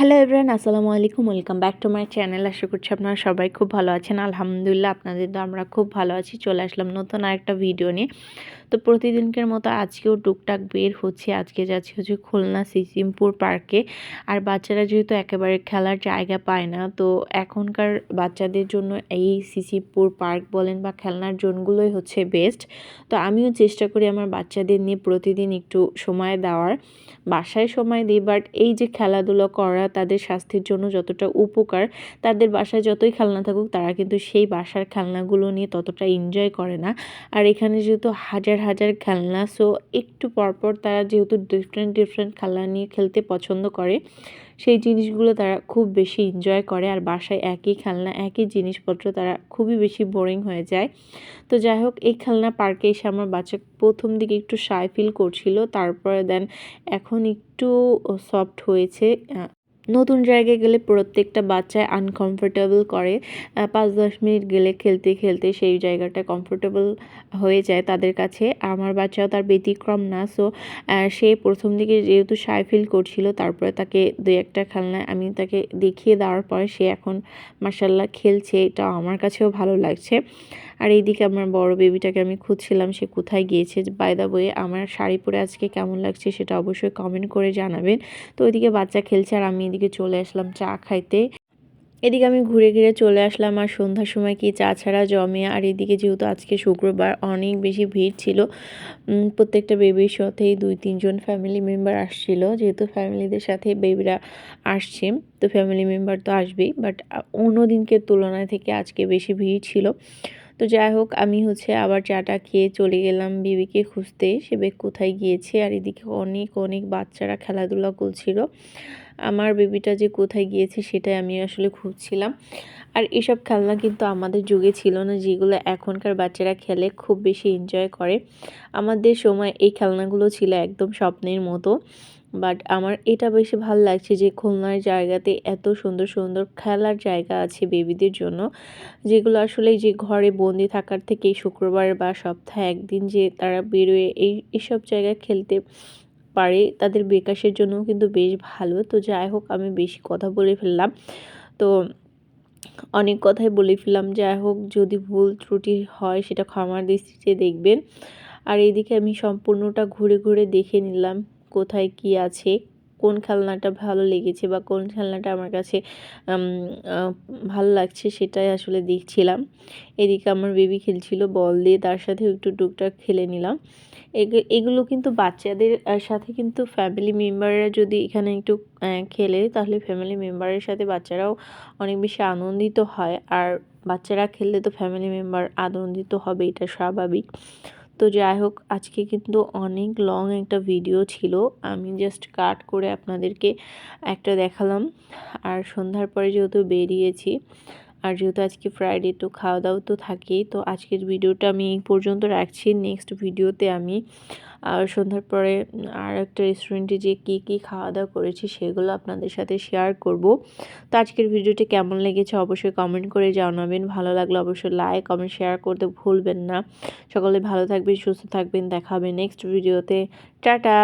Hello everyone আসসালামু আলাইকুম welcome back to my channel আশা করছি আপনারা সবাই খুব ভালো আছেন। আলহামদুলিল্লাহ, আপনাদের তো আমরা খুব ভালো আছি। চলে আসলাম নতুন আরেকটা ভিডিও নিয়ে। তো প্রতিদিনকের মতো আজকেও টুকটাক বের হচ্ছে। আজকে যাচ্ছি হচ্ছে খুলনা সিসিমপুর পার্কে। আর বাচ্চারা যেহেতু একেবারে খেলার জায়গা পায় না, তো এখনকার বাচ্চাদের জন্য এই সিসিমপুর পার্ক বলেন বা খেলনার জোনগুলোই হচ্ছে বেস্ট তো আমিও চেষ্টা করি আমার বাচ্চাদের নিয়ে প্রতিদিন একটু সময় দেওয়ার। বাসায় সময় দিই বাট এই যে খেলাধুলো করা তাদের স্বাস্থ্যের জন্য যতটা উপকার, তাদের বাসায় যতই খেলনা থাকুক, তারা কিন্তু সেই বাসার খেলনাগুলো নিয়ে ততটা এনজয় করে না। আর এখানে যেহেতু হাজার হাজার খেলনা সো একটু পরপর তারা যেহেতু ডিফারেন্ট ডিফারেন্ট খেলনা নিয়ে খেলতে পছন্দ করে, সেই জিনিসগুলো তারা খুব বেশি এনজয় করে। আর বাসায় একই খেলনা, একই জিনিসপত্র তারা খুবই বেশি বোরিং হয়ে যায়। তো যাই হোক, এই খেলনা পার্কে এসে আমার বাচ্চা প্রথম দিকে একটু সাই ফিল করছিল, তারপরে দেন এখন একটু সফট হয়েছে নতুন জায়গায় গেলে প্রত্যেকটা বাচ্চায় আনকমফোর্টেবল করে। পাঁচ, দশ মিনিট গেলে খেলতে খেলতে সেই জায়গাটা কমফোর্টেবল হয়ে যায় তাদের কাছে। আমার বাচ্চাও তার ব্যতিক্রম না সো সে প্রথম দিকে যেহেতু সাই ফিল করছিল, তারপরে তাকে দুই একটা খেলনায় আমি তাকে দেখিয়ে দেওয়ার পরে সে এখন মার্শাল্লাহ খেলছে এটা আমার কাছেও ভালো লাগছে। আর এইদিকে আমার বড় বেবিটাকে আমি খুঁজছিলাম, সে কোথায় গিয়েছে? বাই দা বয়ে আমার শাড়ি পরে আজকে কেমন লাগছে সেটা অবশ্যই কমেন্ট করে জানাবেন। তো ওইদিকে বাচ্চা খেলছে আর আমি এদিকে চলে আসলাম চা খাইতে। এদিকে আমি ঘুরে ঘিরে চলে আসলাম আর সন্ধ্যার সময় কি চা ছাড়া জমে? আর এদিকে যেহেতু আজকে শুক্রবার, অনেক বেশি ভিড় ছিল। প্রত্যেকটা বেবির সাথেই দুই, তিনজন ফ্যামিলি মেম্বার আসছিল। যেহেতু ফ্যামিলিদের সাথে বেবিরা আসছে, তো ফ্যামিলি মেম্বার তো আসবেই। বাট অন্য দিনকে তুলনায় থেকে আজকে বেশি ভিড় ছিল। তো যাই হোক, আমি হচ্ছে আবার চাটা খেয়ে চলে গেলাম বিবিকে খুঁজতে। সে বেগ কোথায় গিয়েছে আর এদিকে অনেক অনেক বাচ্চারা খেলাধুলা করছিল। আমার বেবিটা যে কোথায় গিয়েছে সেটাই আমি আসলে খুঁজছিলাম। আর এসব খেলনা কিন্তু আমাদের যুগে ছিল না, যেগুলো এখনকার বাচ্চারা খেলে খুব বেশি এনজয় করে। আমাদের সময় এই খেলনাগুলো ছিল একদম স্বপ্নের মতো। বাট আমার এটা বেশি ভালো লাগছে যে খুলনার জায়গাতে এত সুন্দর সুন্দর খেলার জায়গা আছে বেবিদের জন্য, যেগুলো আসলে যে ঘরে বন্দি থাকার থেকে শুক্রবার বা সপ্তাহে একদিন যে তারা বেরোয়, এই, এসব জায়গায় খেলতে পারে তাদের বিকাশের জন্য কিন্তু বেশ ভালো। তো যাই হোক, আমি বেশি কথা বলে ফেললাম। তো অনেক কথাই বলে ফেললাম। যাই হোক, যদি ভুল ত্রুটি হয় সেটা ক্ষমার দৃষ্টিতে দেখবেন। আর এইদিকে আমি সম্পূর্ণটা ঘুরে ঘুরে দেখে নিলাম। কোথায় কি আছে, কোন খেলনাটা ভালো লেগেছে বা কোন খেলনাটা আমার কাছে ভালো লাগছে সেটাই আসলে দেখছিলাম। এদিকে আমার বেবি খেলছিল বল দিয়ে, তার সাথে একটু টুকটাক খেলে নিলাম। এগুলো কিন্তু বাচ্চাদের সাথে কিন্তু ফ্যামিলি মেম্বাররা যদি এখানে একটু খেলে, তাহলে ফ্যামিলি মেম্বারের সাথে বাচ্চারাও অনেক বেশি আনন্দিত হয়। আর বাচ্চারা খেললে তো ফ্যামিলি মেম্বার আনন্দিত হবে, এটা স্বাভাবিক। তো যাই হোক, আজকে কিন্তু অনেক লং একটা ভিডিও ছিল। আমি জাস্ট কাট করে আপনাদেরকে একটা দেখালাম। আর সন্ধ্যার পরে যেহেতু বেরিয়েছি আর যেহেতু আজকে ফ্রাইডে তো খাওয়া দাওয়া তো থাকেই, তো আজকের ভিডিওটা আমি এই পর্যন্ত রাখছি। নেক্সট ভিডিওতে আমি আর সন্ধ্যার পরে আর একটা রেস্টুরেন্টে যে কী কী খাওয়া দাওয়া করেছি সেগুলো আপনাদের সাথে শেয়ার করব। তো আজকের ভিডিওটি কেমন লেগেছে অবশ্যই কমেন্ট করে জানাবেন। ভালো লাগলে অবশ্যই লাইক কমেন্ট শেয়ার করতে ভুলবেন না। সকলে ভালো থাকবেন, সুস্থ থাকবেন। দেখা হবে নেক্সট ভিডিওতে। টাটা!